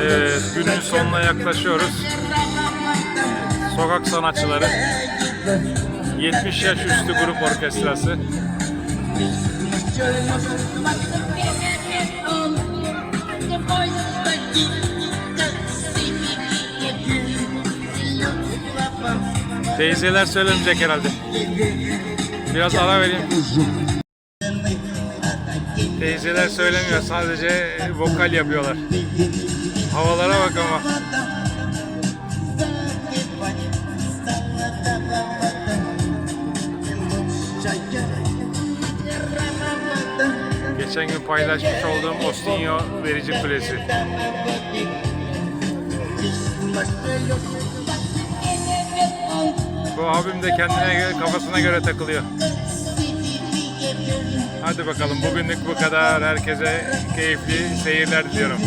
Evet, günün sonuna yaklaşıyoruz. Sokak sanatçıları 70 yaş üstü grup orkestrası. Teyzeler söylemeyecek herhalde. Biraz ara vereyim. Teyzeler söylemiyor, sadece vokal yapıyorlar. Havalara bak ama. Geçen gün paylaşmış olduğum Ostinho verici kulesi. Bu abim de kendine göre, kafasına göre takılıyor. Hadi bakalım bugünlük bu kadar. Herkese keyifli seyirler diliyorum.